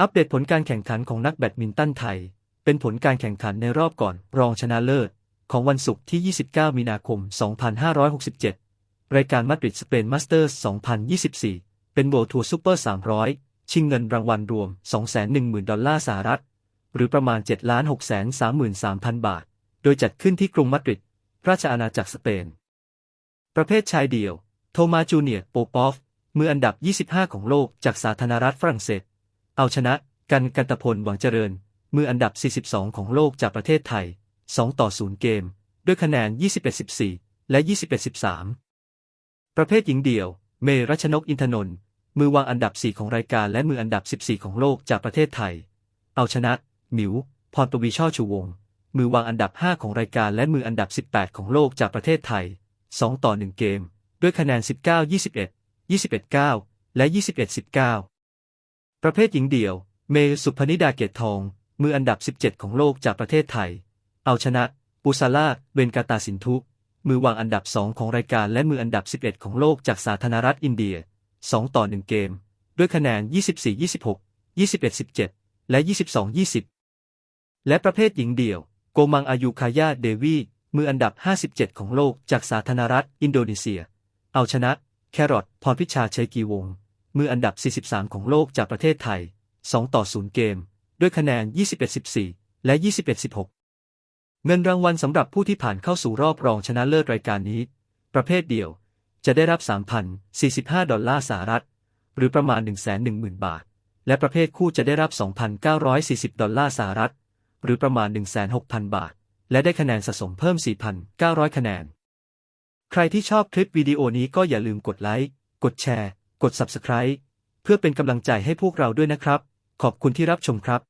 อัปเดตผลการแข่งขันของนักแบดมินตันไทย เป็นผลการแข่งขันในรอบก่อน รองชนะเลิศ ของวันศุกร์ที่ 29 มีนาคม 2567 รายการมาดริดสเปนมาสเตอร์ส2024 เป็นโบทัวร์ซูเปอร์ 300 ชิงเงินรางวัลรวม 210,000 ดอลลาร์สหรัฐ หรือประมาณ 7,633,000 บาท โดยจัดขึ้นที่กรุงมาดริด ราชอาณาจักรสเปน ประเภทชายเดี่ยว โทมาจูเนียโปปอฟ มืออันดับ 25 ของโลกจากสาธารณรัฐฝรั่งเศส เอาชนะกันกันตพลหวังเจริญ มืออันดับ 42 ของโลกจากประเทศไทย 2 ต่อ 0 เกม ด้วยคะแนน 21-14 และ 21-13 ประเภทหญิงเดี่ยว เมรัชนกอินทนนท์มือวางอันดับ 4 ของรายการและมืออันดับ 14 ของโลกจากประเทศไทย เอาชนะ หมิว พรปวีช่อชูวง มือวางอันดับ 5 ของรายการและมืออันดับ 18 ของโลกจากประเทศไทย 2 ต่อ 1 เกม ด้วยคะแนน 19-21 21-9 และ 21-19 ประเภทหญิงเดี่ยว เมสุพนิดาเกตทอง มืออันดับ 17 ของโลกจากประเทศไทย เอาชนะปุซาลาเวนกาตาสินทุ มือวางอันดับ 2 ของรายการและมืออันดับ 11 ของโลกจากสาธารณรัฐอินเดีย 2 ต่อ 1 เกม ด้วยคะแนน 24-26 21-17 และ 22-20 และประเภทหญิงเดี่ยว โกมังอายุคายาเดวี มืออันดับ 57 ของโลกจากสาธารณรัฐอินโดนีเซีย เอาชนะ แครอทพรพิชาเชยกีวงศ์ มืออันดับ 43 ของโลกจากประเทศไทย 2 ต่อ 0 เกม ด้วยคะแนน 21-14 และ 21-16 เงินรางวัลสำหรับผู้ที่ผ่านเข้าสู่รอบรองชนะเลิศรายการนี้ ประเภทเดี่ยว จะได้รับ 3,045 ดอลลาร์สหรัฐ หรือประมาณ 110,000 บาท และประเภทคู่จะได้รับ 2,940 ดอลลาร์สหรัฐ หรือประมาณ 16,000 บาท และได้คะแนนสะสมเพิ่ม 4,900 คะแนน ใครที่ชอบคลิปวิดีโอนี้ก็อย่าลืมกดไลค์ กดแชร์ กด Subscribe เพื่อเป็นกำลังใจให้พวกเราด้วยนะครับ ขอบคุณที่รับชมครับ